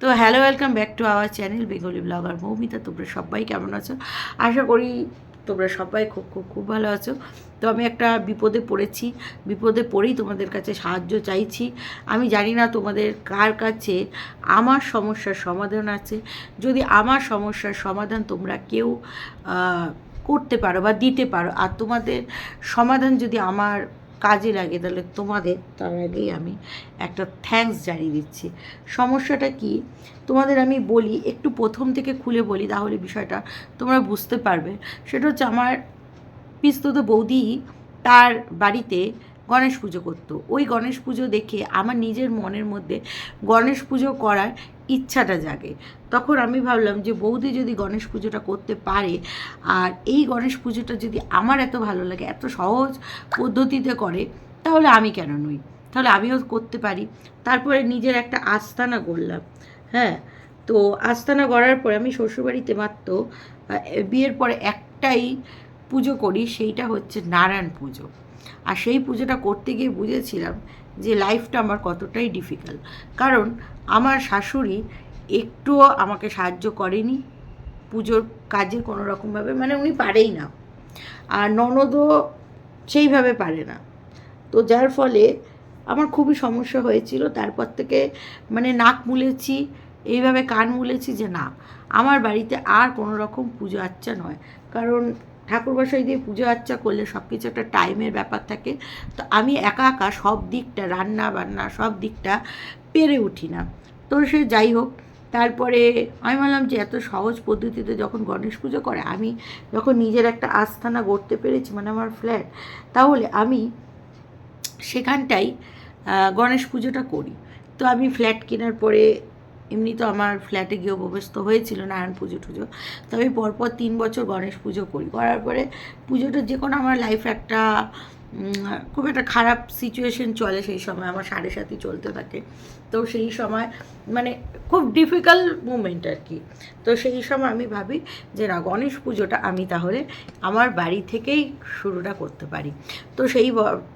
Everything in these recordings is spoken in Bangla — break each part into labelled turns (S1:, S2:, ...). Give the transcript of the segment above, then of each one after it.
S1: তো hello welcome back to our channel Bengali blogger Moumita তোমরা সবাই কেমন আছো? আশা করি তোমরা সবাই খুব খুব খুব ভালো আছো। তো আমি একটা বিপদে পড়েছি। বিপদে পড়েই তোমাদের কাছে সাহায্য চাইছি। আমি জানি না তোমাদের কার কাছে আমার সমস্যার সমাধান আছে। যদি আমার সমস্যার সমাধান তোমরা কেউ করতে পারো বা দিতে পারো, আর তোমাদের সমাধান যদি আমার কাজে লাগে, তাহলে তোমাদের, তার আগেই আমি একটা থ্যাঙ্কস জানিয়ে দিচ্ছি। সমস্যাটা কি? তোমাদের আমি বলি, একটু প্রথম থেকে খুলে বলি, তাহলে বিষয়টা তোমরা বুঝতে পারবে। সেটা হচ্ছে আমার পিস্তুত বৌদি তার বাড়িতে গণেশ পুজো করতো। ওই গণেশ পুজো দেখে আমার নিজের মনের মধ্যে গণেশ পুজো করার ইচ্ছাটা জাগে। তখন আমি ভাবলাম যে, বৌদি যদি গণেশ পুজোটা করতে পারে, আর এই গণেশ পুজোটা যদি আমার এত ভালো লাগে, এত সহজ পদ্ধতিতে করে, তাহলে আমি কেন নই? তাহলে আমিও করতে পারি। তারপরে নিজের একটা আস্তানা গড়লাম হ্যাঁ? তো আস্তানা গড়ার পরে আমি শ্বশুরবাড়িতে মাত্র বিয়ের পরে একটাই পুজো করি, সেইটা হচ্ছে নারায়ণ পুজো। আর সেই পুজোটা করতে গিয়ে বুঝেছিলাম যে লাইফটা আমার কতটাই ডিফিকাল্ট কারণ আমার শাশুড়ি একটুও আমাকে সাহায্য করেনি পুজোর কাজে কোনো রকমভাবে মানে উনি পারেই না। আর ননদও সেইভাবে পারে না। তো যার ফলে আমার খুবই সমস্যা হয়েছিল। তারপর থেকে মানে নাক মুলেছি, এইভাবে কান মুলেছি যে না, আমার বাড়িতে আর কোনো রকম পুজো আচ্চা নয়। কারণ ঠাকুরবাসাই দিয়ে পুজো আচ্চা করলে সব কিছু একটা টাইমের ব্যাপার থাকে। তো আমি একা একা সব দিকটা, রান্না বান্না সব দিকটা পেরে উঠি না। তো সে যাই হোক, তারপরে আমি বললাম যে এত সহজ পদ্ধতিতে যখন গণেশ পুজো করে, আমি যখন নিজের একটা আস্থানা গড়তে পেরেছি মানে আমার ফ্ল্যাট তাহলে আমি সেখানটাই গণেশ পুজোটা করি। তো আমি ফ্ল্যাট কেনার পরে এমনি তো আমার ফ্ল্যাটে গিয়ে অভ্যস্ত হয়েছিল নারায়ণ পুজো টুজো। তো আমি পরপর তিন বছর গণেশ পুজো করি। করার পরে পুজোটা যে কোনো আমার লাইফ একটা খুব একটা খারাপ সিচুয়েশন চলে সেই সময়, আমার সাড়ে সাথে চলতে থাকে। তো সেই সময় মানে খুব ডিফিকাল্ট মুমেন্ট আর কি তো সেই সময় আমি ভাবি যে, না, গণেশ পুজোটা আমি তাহলে আমার বাড়ি থেকেই শুরুটা করতে পারি। তো সেই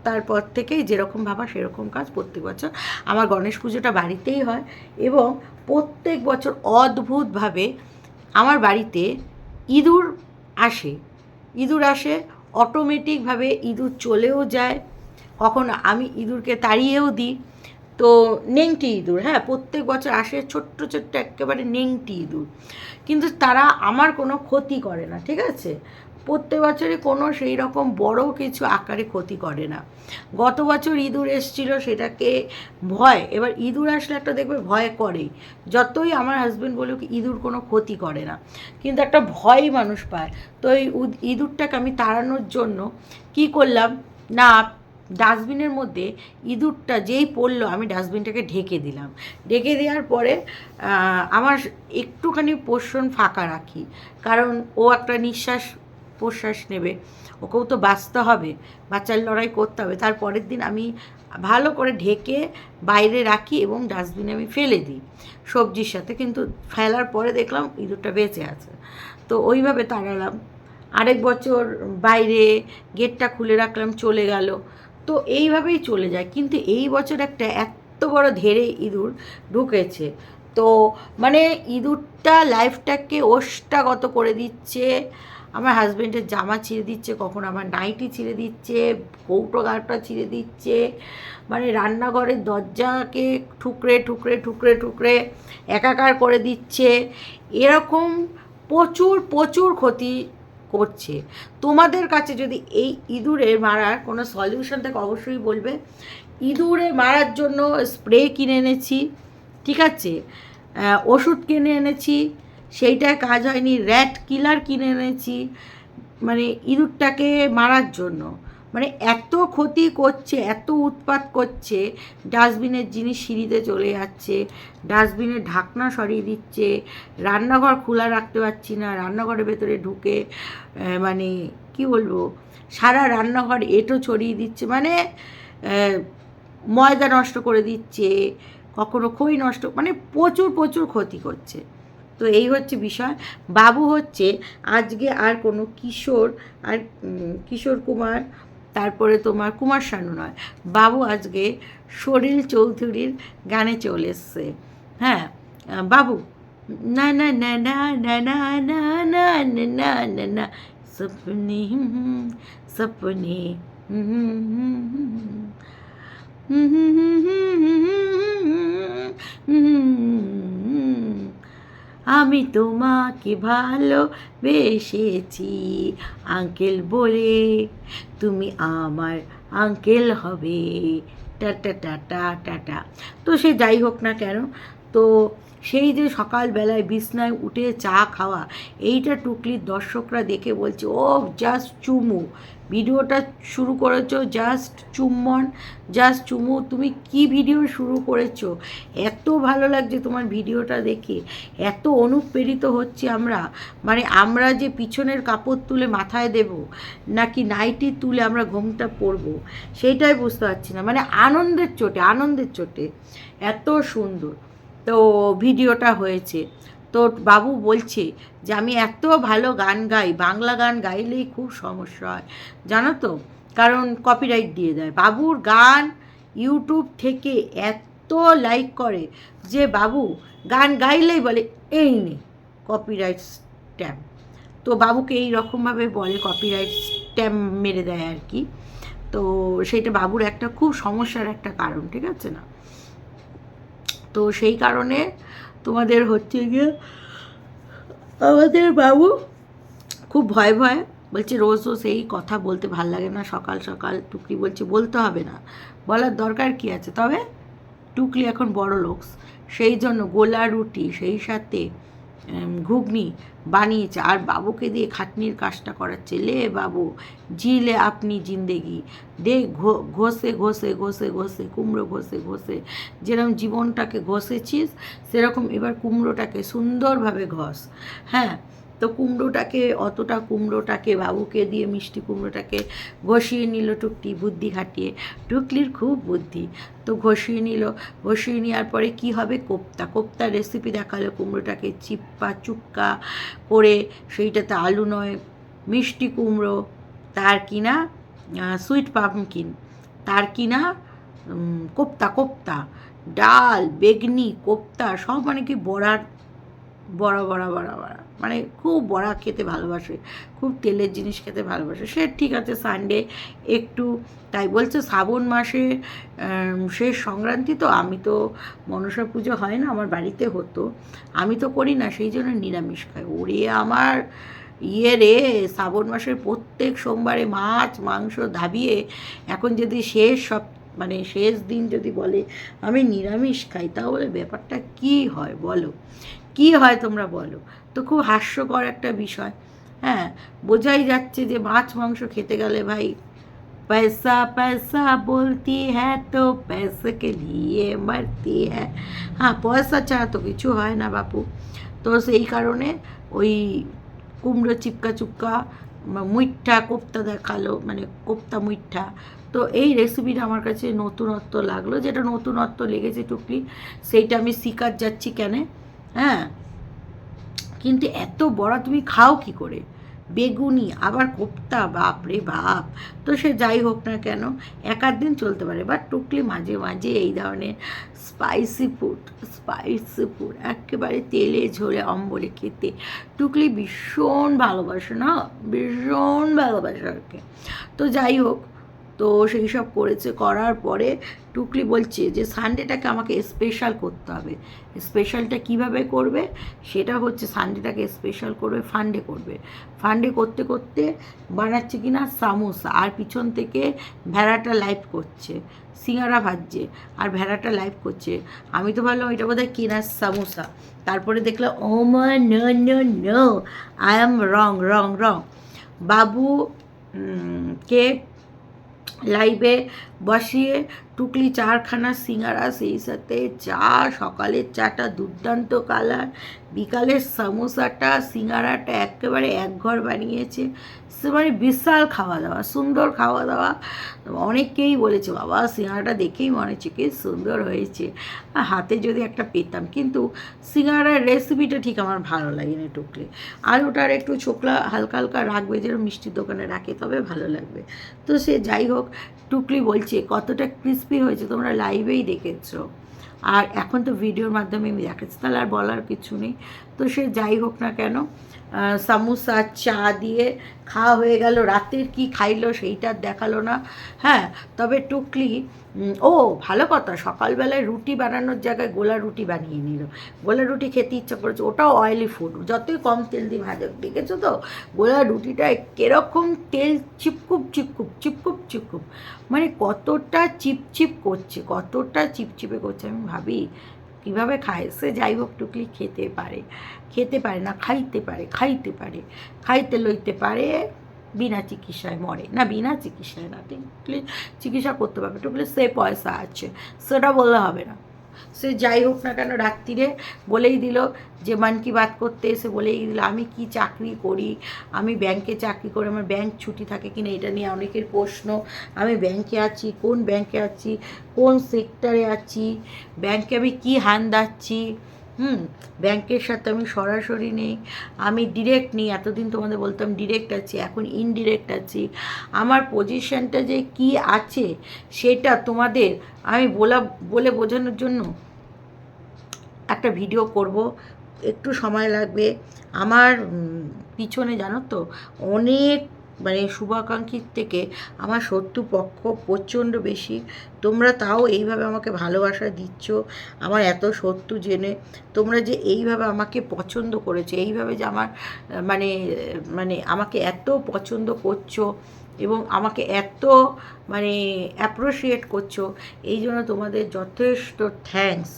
S1: তারপর থেকেই যেরকম ভাবা সেরকম কাজ প্রত্যেক বছর আমার গণেশ পুজোটা বাড়িতেই হয় এবং প্রত্যেক বছর অদ্ভুতভাবে আমার বাড়িতে ইঁদুর আসে। ইঁদুর আসে অটোমেটিকভাবে ইঁদুর চলেও যায়। কখনো আমি ইঁদুরকে তাড়িয়েও দিই। তো নেংটি ইঁদুর হ্যাঁ প্রত্যেক বছর আসে ছোট্ট ছোট্ট, একেবারে নেংটি ইঁদুর। কিন্তু তারা আমার কোনো ক্ষতি করে না, ঠিক আছে? প্রত্যেক বছরই কোনো সেই রকম বড় কিছু আকারে ক্ষতি করে না। গত বছর ইঁদুর এসছিল সেটাকে ভয়, এবার ইঁদুর আসলে একটা দেখবে ভয় করেই। যতই আমার হাজব্যান্ড বলুক ইঁদুর কোনো ক্ষতি করে না। কিন্তু একটা ভয়ই মানুষ পায়। তো এই ইঁদুরটাকে আমি তাড়ানোর জন্য কি করলাম? না, ডাস্টবিনের মধ্যে ইঁদুরটা যেই পড়ল আমি ডাস্টবিনটাকে ঢেকে দিলাম। ঢেকে দেওয়ার পরে আমার একটুখানি পোষণ ফাঁকা রাখি। কারণ ও একটা নিঃশ্বাস প্রশ্বাস নেবে। ওকেও তো বাঁচতে হবে বাচ্চার লড়াই করতে হবে। তার পরের দিন আমি ভালো করে ঢেকে বাইরে রাখি এবং ডাস্টবিনে আমি ফেলে দিই। সবজির সাথে কিন্তু ফেলার পরে দেখলাম ইঁদুরটা বেঁচে আছে। তো ওইভাবে তাড়ালাম। আরেক বছর বাইরে গেটটা খুলে রাখলাম, চলে গেল। তো এইভাবেই চলে যায়। কিন্তু এই বছর একটা এত বড় ধেড়ে ইঁদুর ঢুকেছে। তো মানে ইঁদুরটা লাইফটাকে ওষ্টাগত করে দিচ্ছে। আমার হাজব্যান্ডের জামা ছিঁড়ে দিচ্ছে, কখন আমার নাইটি ছিঁড়ে দিচ্ছে, কৌটো গাটা ছিঁড়ে দিচ্ছে। মানে রান্নাঘরের দরজাকে ঠুকরে ঠুকরে ঠুকরে ঠুকরে একাকার করে দিচ্ছে। এরকম প্রচুর প্রচুর ক্ষতি করছে। তোমাদের কাছে যদি এই ইঁদুরে মারার কোনো সলিউশন থাকে, অবশ্যই বলবে। ইঁদুরে মারার জন্য স্প্রে কিনে এনেছি, ঠিক আছে? ওষুধ কিনে এনেছি সেইটায় কাজ হয়নি র্যাট কিলার কিনে এনেছি। মানে ইঁদুরটাকে মারার জন্য। মানে এত ক্ষতি করছে, এত উৎপাত করছে, ডাস্টবিনের জিনিস সিঁড়িতে চলে যাচ্ছে ডাস্টবিনের ঢাকনা সরিয়ে দিচ্ছে, রান্নাঘর খোলা রাখতে পারছি না, রান্নাঘরের ভেতরে ঢুকে মানে কি বলব, সারা রান্নাঘর এঁটো ছড়িয়ে দিচ্ছে মানে ময়দা নষ্ট করে দিচ্ছে, কখনো খই নষ্ট মানে প্রচুর প্রচুর ক্ষতি করছে। তো এই হচ্ছে বিষয় বাবু হচ্ছে আজকে আর কোনো কিশোর আর কিশোর কুমার তারপরে তোমার কুমার শানু নয় বাবু আজকে সরিল চৌধুরীর গানে চলে এসছে হ্যাঁ বাবু না না না না না না না না না না না সপনে হুম, সপনে হুম, হুম, হুম, হুম। হুম, হুম, হুম, হুম, হুম, হুম। আমি তোমাকে ভালোবেসেছি। আঙ্কেল বলে, তুমি আমার আঙ্কেল হবে। টাটা টাটা টাটা তো সে যাই হোক না কেন, তো সেই যে সকালবেলায় বিছনায় উঠে চা খাওয়া, এইটা টুকলির দর্শকরা দেখে বলছে, ও জাস্ট চুমু। ভিডিওটা শুরু করেছ জাস্ট চুম্বন জাস্ট চুমু। তুমি কি ভিডিও শুরু করেছ? এত ভালো লাগছে তোমার ভিডিওটা দেখে। এত অনুপ্রেরিত হচ্ছে আমরা। মানে আমরা যে পিছনের কাপড় তুলে মাথায় দেব, নাকি নাইটি তুলে আমরা ঘুমটা পরবো, সেইটাই বুঝতে পারছি না। মানে আনন্দের চোটে আনন্দের চোটে। এত সুন্দর। তো ভিডিওটা হয়েছে। তো বাবু বলছে যে, আমি এত ভালো গান গাই, বাংলা গান গাইলেই খুব সমস্যা হয়। জানো তো? কারণ কপিরাইট দিয়ে দেয়। বাবুর গান ইউটিউব থেকে এত লাইক করে যে, বাবু, গান গাইলেই বলে, এই নে কপিরাইট স্ট্যাম্প তো বাবুকে এই রকমভাবে বলে কপিরাইট স্ট্যাম্প মেরে দেয় আর কি। তো সেটা বাবুর একটা খুব সমস্যার একটা কারণ, ঠিক আছে না? তো সেই কারণে তোমাদের হচ্ছে গিয়ে আমাদের বাবু খুব ভয় ভয় বলছে, রোজ রোজ এই কথা বলতে ভালো লাগে না, সকাল সকাল টুকলি বলছে, বলতে হবে না। বলার দরকার কি আছে? তবে টুকলি এখন বড় লোক। সেই জন্য গোলা রুটি, সেই সাথে ঘুগনি বানিয়েছে। আর বাবুকে দিয়ে খাটনির কাজটা করাচ্ছে। লে বাবু জিলে আপনি জিন্দেগি। দে ঘষে ঘষে ঘষে ঘষে, কুমড়ো ঘষে ঘষে। যেরকম জীবনটাকে ঘষেছিস, সেরকম এবার কুমড়োটাকে সুন্দরভাবে ঘষ। হ্যাঁ তো কুমড়োটাকে, অতটা কুমড়োটাকে, বাবুকে দিয়ে মিষ্টি কুমড়োটাকে ঘষিয়ে নিল টুকটি বুদ্ধি খাটিয়ে। টুকলির খুব বুদ্ধি। তো ঘষিয়ে নিল। ঘষিয়ে নেওয়ার পরে কি হবে? কোপ্তা। কোপ্তার রেসিপি দেখাল কুমড়োটাকে চিপ্পা, চুক্কা করে। সেইটাতে আলু নয়। মিষ্টি কুমড়ো। তার কিনা? সুইট পামকিন তার কিনা? কোপ্তা কোপ্তা। ডাল, বেগনি, কোপ্তা, সব মানে কি বড়ার, বড়া বড়া বড়া বড়া। মানে খুব বড়া খেতে ভালোবাসে, খুব তেলের জিনিস খেতে ভালোবাসে। সে ঠিক আছে সানডে একটু, তাই বলছে শ্রাবণ মাসে শেষ সংক্রান্তি তো, আমি তো মনসা পুজো হয় না, আমার বাড়িতে হতো। আমি তো করি না, সেই জন্য নিরামিষ খাই। ওরে আমার ইয়ে রে, শ্রাবণ মাসের প্রত্যেক সোমবারে মাছ, মাংস ধাবিয়ে, এখন যদি শেষ সব মানে শেষ দিন যদি বলে আমি নিরামিষ খাই, তাহলে ব্যাপারটা কি হয় বলো? কি হয় তোমরা বলো তো খুব হাস্যকর একটা বিষয় হ্যাঁ বোঝাই যাচ্ছে যে মাছ মাংস খেতে গেলে ভাই पैसा पैसा बोलती है तो पैसे के लिए मरती है হ্যাঁ পয়সা ছাড়া তো কিছু হয় না বাপু তো সেই কারণে ওই কুমড়ো চিপকা চুপকা ম- মুইঠা কোপ্তা দেখালো মানে কোপ্তা মুইঠা তো এই রেসিপিটা আমার কাছে নতুনত্ব লাগলো যেটা নতুনত্ব লেগেছে টুকলি সেইটা আমি শিকার যাচ্ছি কেন হ্যাঁ? কিন্তু এত বড় তুমি খাও কি করে? বেগুনি, আবার কোপ্তা, বাপ রে বাপ। তো সে যাই হোক না কেন, এক দিন চলতে পারে। বা টুকলি মাঝে মাঝে এই ধরনের স্পাইসি ফুড স্পাইসি ফুড একেবারে তেলে ঝোলে অম্বলে খেতে। টুকলি ভীষণ ভালোবাসে না? ভীষণ ভালোবাসে আর তো যাই হোক তো সেই সব করেছে, করার পরে টুকলি বলছে যে সানডেটাকে আমাকে স্পেশাল করতে হবে। স্পেশালটা কীভাবে করবে? সেটা হচ্ছে সানডেটাকে স্পেশাল করবে ফান্ডে করবে। ফান্ডে করতে করতে বানাচ্ছে কি না সামোসা। আর পিছন থেকে ভেড়াটা লাইভ করছে, সিঙ্গারা ভাজছে। আর ভেড়াটা লাইভ করছে। আমি তো ভাবলাম এটা বোধহয় কেনার সামোসা। তারপরে দেখলাম, ও মা no I am wrong wrong wrong বাবু কে? লাইভে বসিয়ে টুকলি চারখানা সিঙ্গারা, সেই সাথে চা, সকালের চাটা, দুর্দান্ত কালার। বিকালের সমোসাটা, সিঙ্গারাটা একেবারে একঘর বানিয়েছে। সে মানে বিশাল খাওয়া দাওয়া সুন্দর খাওয়া দাওয়া অনেকেই বলেছে, বাবা, সিঙ্গারাটা দেখেই মনে হচ্ছে কি সুন্দর হয়েছে। হাতে যদি একটা পেতাম। কিন্তু সিঙ্গারার রেসিপিটা ঠিক আমার ভালো লাগে না টুকলে। আর ওটার একটু ছোকলা হালকা হালকা রাখবে, যেরকম মিষ্টির দোকানে রাখে, তবে ভালো লাগবে। তো সে যাই হোক, টুকলি বলছে কতটা ক্রিস্পি হয়েছে, তোমরা লাইভেই দেখেছ। আর এখন তো ভিডিওর মাধ্যমে আমি দেখাচ্ছি, তাহলে আর বলার কিছু নেই। তো সে যাই হোক না কেন সামোসা, চা দিয়ে খাওয়া হয়ে গেল। রাতের কি খাইলো সেইটা দেখাল না। হ্যাঁ তবে টুকলি ও, ভালো কথা, সকালবেলায় রুটি বানানোর জায়গায় গোলা রুটি বানিয়ে নিল। গোলা রুটি খেতে ইচ্ছা করেছে, ওটাও অয়েলি ফুড যতই কম তেল দিয়ে ভাজা দেখেছ তো? গোলা রুটিটা কীরকম তেল চিপকুপ চিপকুপ চিপকুপ চিপকুপ। মানে কতটা চিপচিপ করছে, কতটা চিপচিপে করছে, আমি ভাবি কীভাবে খায়? সে যাই হোক টুকলি খেতে পারে। খেতে পারে না, খাইতে পারে খাইতে পারে। খাইতে লইতে পারে, বিনা চিকিৎসায় মরে। না, বিনা চিকিৎসায় না, টুকলি চিকিৎসা করতে পারবে। টুকলি সে পয়সা আছে। সেটা বললে হবে না। সে যাই হোক না কেন রাত্রিরে বলেই দিল যে, মান কি বাত করতে? এসে বলেই দিল, আমি কি চাকরি করি? আমি ব্যাংকে চাকরি করি, আমার ব্যাংক ছুটি থাকে কি না এটা নিয়ে অনেকের প্রশ্ন। আমি ব্যাংকে আছি, কোন ব্যাংকে আছি, কোন সেক্টরে আছি, ব্যাংকে আমি কি হান দাচ্ছি? হুম, ব্যাংকের সাথে আমি সরাসরি নেই। আমি ডিরেক্ট নেই, এতদিন তোমাদের বলতাম ডিরেক্ট আছি, এখন ইনডিরেক্ট আছি। আমার পজিশানটা যে কি আছে, সেটা তোমাদের আমি বলা, বলে বোঝানোর জন্য একটা ভিডিও করব। একটু সময় লাগবে। আমার পিছনে জানো তো, অনেক মানে শুভাকাঙ্ক্ষীর থেকে আমার শত্রু পক্ষ প্রচণ্ড বেশি। তোমরা তাও এইভাবে আমাকে ভালোবাসা দিচ্ছ, আমার এত শত্রু জেনে। তোমরা যে এইভাবে আমাকে পছন্দ করেছ, এইভাবে যে আমার মানে মানে আমাকে এত পছন্দ করছ এবং আমাকে এত মানে অ্যাপ্রিসিয়েট করছ, এই জন্য তোমাদের যথেষ্ট থ্যাঙ্কস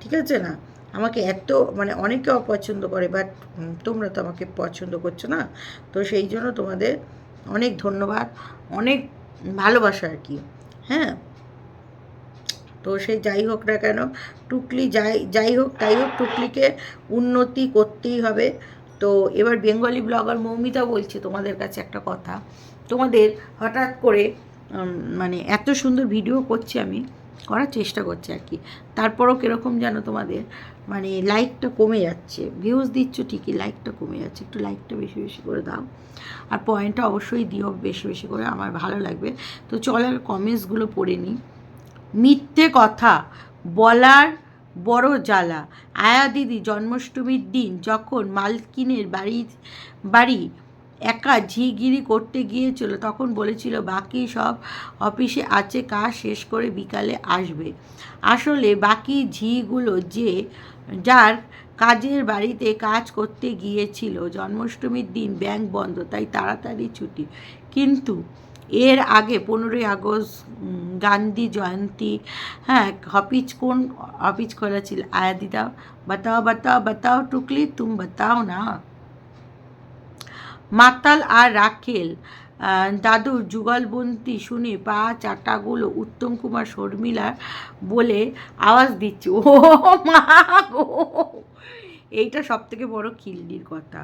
S1: ঠিক আছে না? আমাকে এত মানে অনেকে অপছন্দ করে বাট তোমরা তো আমাকে পছন্দ করছ না? তো সেই জন্য তোমাদের অনেক ধন্যবাদ, অনেক ভালোবাসা আর কি হ্যাঁ? তো সে যাই হোক না কেন, টুকলি যাই যাই হোক তাই হোক, টুকলিকে উন্নতি করতেই হবে। তো এবার বেঙ্গলি ব্লগার মৌমিতা বলছে তোমাদের কাছে একটা কথা, তোমাদের হঠাৎ করে মানে এত সুন্দর ভিডিও করছি আমি করার চেষ্টা করছে আর কি। তারপরও কীরকম যেন তোমাদের মানে লাইকটা কমে যাচ্ছে। ভিউজ দিচ্ছ ঠিকই লাইকটা কমে যাচ্ছে। একটু লাইকটা বেশি বেশি করে দাও। আর পয়েন্টটা অবশ্যই দিও বেশি বেশি করে, আমার ভালো লাগবে। তো চল আর কমেন্টসগুলো পড়ে নিই। মিথ্যে কথা, বলার বড় জ্বালা। আয়া দিদি, জন্মাষ্টমীর দিন যখন মালকিনের বাড়ি বাড়ি একা ঝিগিরি করতে গিয়েছিল, তখন বলেছিল, বাকি সব অফিসে আছে, কাজ শেষ করে বিকালে আসবে। আসলে বাকি ঝিগুলো যে যার কাজের বাড়িতে কাজ করতে গিয়েছিল, জন্মাষ্টমীর দিন ব্যাংক বন্ধ, তাই তাড়াতাড়ি ছুটি। কিন্তু এর আগে পনেরোই আগস্ট গান্ধী জয়ন্তী হ্যাঁ অফিস কোন অফিস খোলা ছিল? আয়া দিদা, বাতাও বাতাও বাতাও, টুকলি, তুম বাতাও না। মাতাল আর রাখেল দাদুর যুগলবন্তি শুনে পা চাটাগুলো উত্তম কুমার শর্মিলার বলে আওয়াজ দিচ্ছে। ও মা এইটা সব থেকে বড় খিল্লির কথা।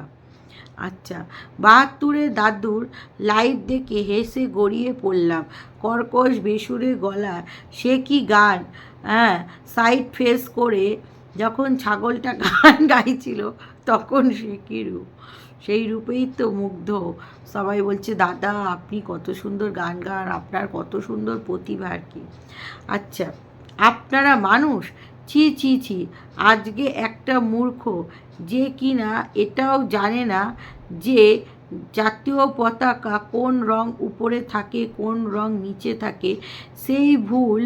S1: আচ্ছা বাহাত্তরে দাদুর লাইট দেখে হেসে গড়িয়ে পড়লাম। কর্কশ বেসুরে গলা, সে কি গান? হ্যাঁ সাইড ফেস করে যখন ছাগলটা গান গাইছিল, তখন সে কি রূপ? সেই রূপেই তো মুগ্ধ। সবাই বলছে, দাদা, আপনি কত সুন্দর গান গান, আপনার কত সুন্দর প্রতিভা আর কি। আচ্ছা আপনারা মানুষ? ছি ছি ছি, আজকে একটা মূর্খ যে কিনা এটাও জানে না যে জাতীয় পতাকা কোন রং উপরে থাকে, কোন রং নিচে থাকে। সেই ভুল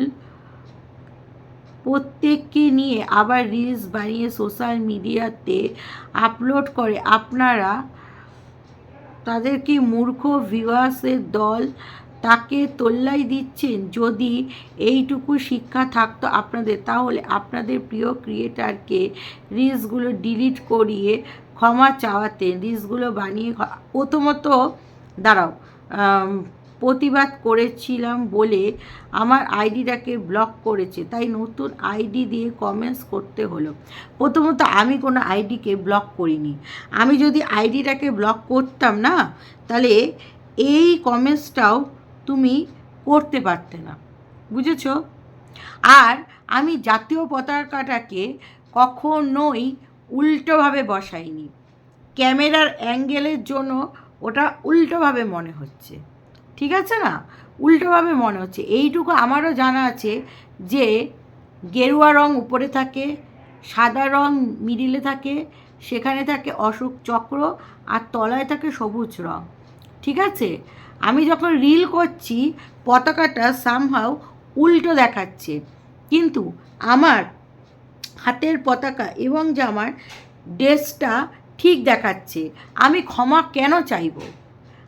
S1: প্রত্যেককে নিয়ে আবার রিলস বানিয়ে সোশ্যাল মিডিয়াতে আপলোড করে। আপনারা তাদেরকে মূর্খ ভিউয়ার্সের দল, তাকে তোল্লাই দিচ্ছেন। যদি এইটুকু শিক্ষা থাকতো আপনাদের, তাহলে আপনাদের প্রিয় ক্রিয়েটারকে রিলসগুলো ডিলিট করিয়ে ক্ষমা চাওয়াতেন। রিলসগুলো বানিয়ে প্রথমত, দাঁড়াও প্রতিবাদ করেছিলাম বলে আমার আইডিটাকে ব্লক করেছে, তাই নতুন আইডি দিয়ে কমেন্টস করতে হলো। প্রথমত আমি কোনো আইডিকে ব্লক করিনি। আমি যদি আইডিটাকে ব্লক করতাম না, তাহলে এই কমেন্টসটাও তুমি করতে পারতে না। বুঝেছ? আর আমি জাতীয় পতাকাটাকে কখনোই উল্টোভাবে বসাইনি। ক্যামেরার অ্যাঙ্গেলের জন্য ওটা উল্টোভাবে মনে হচ্ছে। ঠিক আছে না? উল্টোভাবে মনে হচ্ছে। এইটুকু আমারও জানা আছে যে, গেরুয়া রং উপরে থাকে, সাদা রং মিডিলে থাকে, সেখানে থাকে অশোক চক্র, আর তলায় থাকে সবুজ রং। ঠিক আছে? আমি যখন রিল করছি, পতাকাটা সামহাও উল্টো দেখাচ্ছে। কিন্তু আমার হাতের পতাকা এবং জামার ড্রেসটা ঠিক দেখাচ্ছে। আমি ক্ষমা কেন চাইব?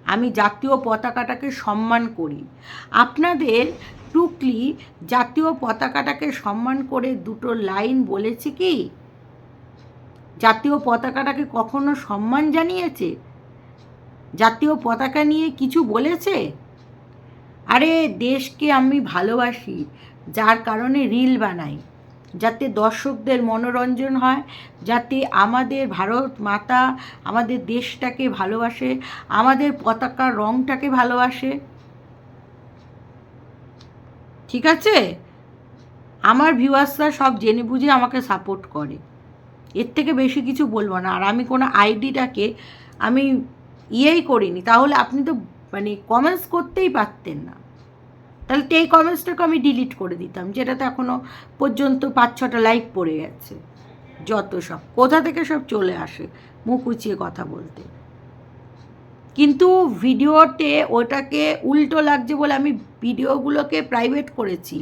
S1: আমি জাতীয় পতাকাটাকে সম্মান করি। আপনাদের টুকলি জাতীয় পতাকাটাকে সম্মান করে দুটো লাইন বলেছে কি? জাতীয় পতাকাটাকে কখনো সম্মান জানিয়েছে? জাতীয় পতাকা নিয়ে কিছু বলেছে? আরে, দেশকে আমি ভালোবাসি, যার কারণে রিল বানাই। যাতে দর্শকদের মনোরঞ্জন হয়, যাতে আমাদের ভারত মাতা আমাদের দেশটাকে ভালোবাসে, আমাদের পতাকার রংটাকে ভালোবাসে। ঠিক আছে? আমার ভিউয়ার্সরা সব জেনে বুঝে আমাকে সাপোর্ট করে। এর থেকে বেশি কিছু বলব না। আর আমি কোনো আইডিটাকে আমি ইয়েই করিনি। তাহলে আপনি তো মানে কমেন্টস করতেই পারতেন না। তাহলে তো এই কমেন্টসটাকে আমি ডিলিট করে দিতাম, যেটাতে এখনও পর্যন্ত পাঁচ ছটা লাইক পড়ে গেছে। যত সব, কোথা থেকে সব চলে আসে, মুখ উঁচিয়ে কথা বলতে। কিন্তু ভিডিওতে ওটাকে উল্টো লাগছে বলে আমি ভিডিওগুলোকে প্রাইভেট করেছি।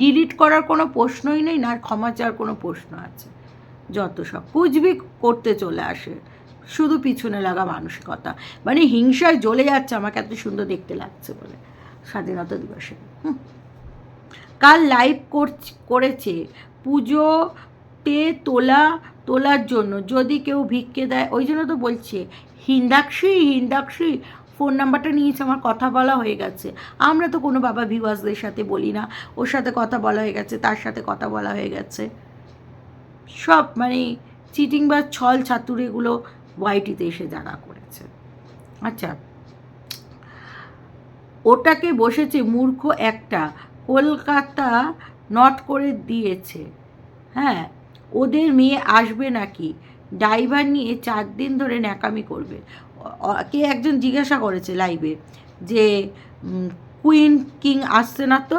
S1: ডিলিট করার কোনো প্রশ্নই নেই না ক্ষমা চাওয়ার কোনো প্রশ্ন আছে। যত সব কুচবি করতে চলে আসে, শুধু পিছনে লাগা মানসিকতা। মানে হিংসায় জ্বলে যাচ্ছে, আমাকে এত সুন্দর দেখতে লাগছে বলে। স্বাধীনতা দিবসে। কাল লাইভ করেছে পুজোতে তোলা, তোলার জন্য। যদি কেউ ভিক্ষে দেয়, ওই জন্য তো বলছে, হিন্দাক্ষী হিন্দাক্ষী ফোন নাম্বারটা নিয়েছে, আমার কথা বলা হয়ে গেছে। আমরা তো কোনো বাবা ভিওয়াসদের সাথে বলি না। ওর সাথে কথা বলা হয়ে গেছে, তার সাথে কথা বলা হয়ে গেছে। সব মানে চিটিং বা ছল ছাতুর এগুলো ওয়াইটিতে এসে জানা করেছে। আচ্ছা। ওটাকে বসেছে মূর্খ একটা। কলকাতা নট করে দিয়েছে। হ্যাঁ ওদের মেয়ে আসবে নাকি? ড্রাইভার নিয়ে চার দিন ধরে ন্যাকামি করবে। কে একজন জিজ্ঞাসা করেছে লাইভে যে কুইন কিং আসছে না তো?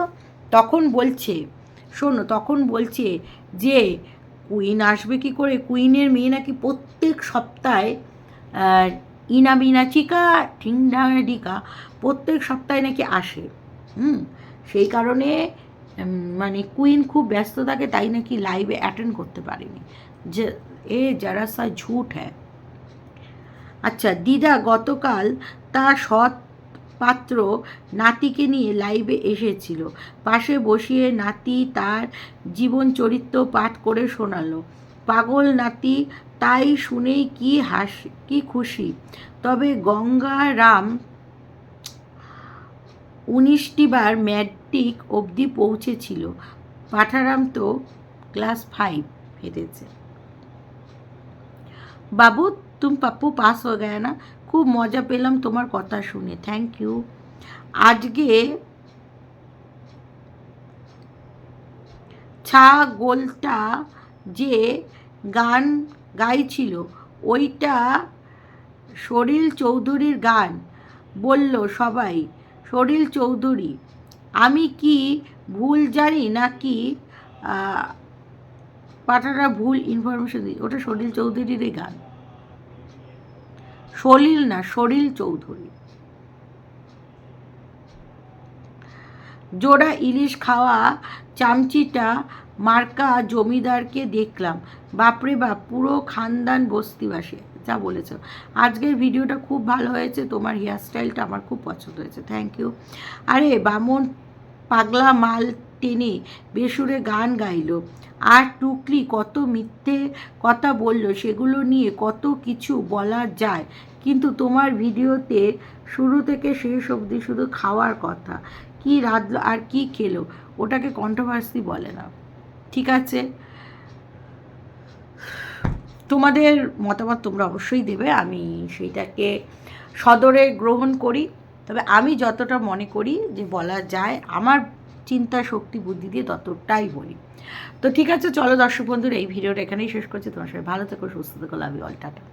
S1: তখন বলছে, শোনো, তখন বলছে যে, কুইন আসবে কি করে? কুইনের মেয়ে নাকি প্রত্যেক সপ্তাহে আহ, ইনা বিনা চিকা ঠিংডা ডিকা প্রত্যেক সপ্তাহে নাকি আসে। হুম? সেই কারণে মানে কুইন খুব ব্যস্ত থাকে তাই নাকি লাইভে অ্যাটেন্ড করতে পারেনি। যে এ যারা সা ঝুট হ্যাঁ আচ্ছা দিদা গতকাল তার সৎ পাত্র নাতিকে নিয়ে লাইভে এসেছিল। পাশে বসিয়ে নাতি তার জীবন চরিত্র পাঠ করে শোনালো। পাগল নাতি, তাই শুনেই কি হাসি, কি খুশি। তবে গঙ্গারাম উনিশটি বার ম্যাট্রিক অবধি পৌঁছেছিল। পাঠারাম তো ক্লাস ফাইভ হেরেছে বাবু, তুমি পাপ্পু পাস হয়ে গয়া না? খুব মজা পেলাম তোমার কথা শুনে। থ্যাংক ইউ আজকে ছা গোলটা যে গান গাইছিল, ওইটা সরিল চৌধুরীর গান। বলল সবাই সরিল চৌধুরী, আমি কি ভুল জানি নাকি? পাঠাটা ভুল ইনফরমেশন দিই। ওটা সলিল চৌধুরীরই গান। সলিল না সরিল চৌধুরী। জোড়া ইলিশ খাওয়া চামচিটা মার্কা জমিদারকে দেখলাম। বাপরে বাপ, পুরো খানদান বস্তিবাসী, যা বলেছ। আজকের ভিডিওটা খুব ভালো হয়েছে, তোমার হেয়ারস্টাইলটা আমার খুব পছন্দ হয়েছে থ্যাংক ইউ আরে, বামন পাগলা মাল টেনে বেসুরে গান গাইলো। আর টুকলি কত মিথ্যে কথা বলল, সেগুলো নিয়ে কত কিছু বলা যায়। কিন্তু তোমার ভিডিওতে শুরু থেকে শেষ অবধি শুধু খাওয়ার কথা। কি রাঁধলো আর কি খেলো, ওটাকে কন্ট্রোভার্সি বলে না। ঠিক আছে? তোমাদের মতামত তোমরা অবশ্যই দেবে, আমি সেইটাকে সদরে গ্রহণ করি। তবে আমি যতটা মনে করি যে বলা যায়, আমার চিন্তা শক্তি বুদ্ধি দিয়ে ততটাই বলি। তো ঠিক আছে, চলো দর্শক বন্ধুর, এই ভিডিওটা এখানেই শেষ করছি। তোমার সাথে ভালো থেকো, সুস্থ থেকো লাভ অল টাটা।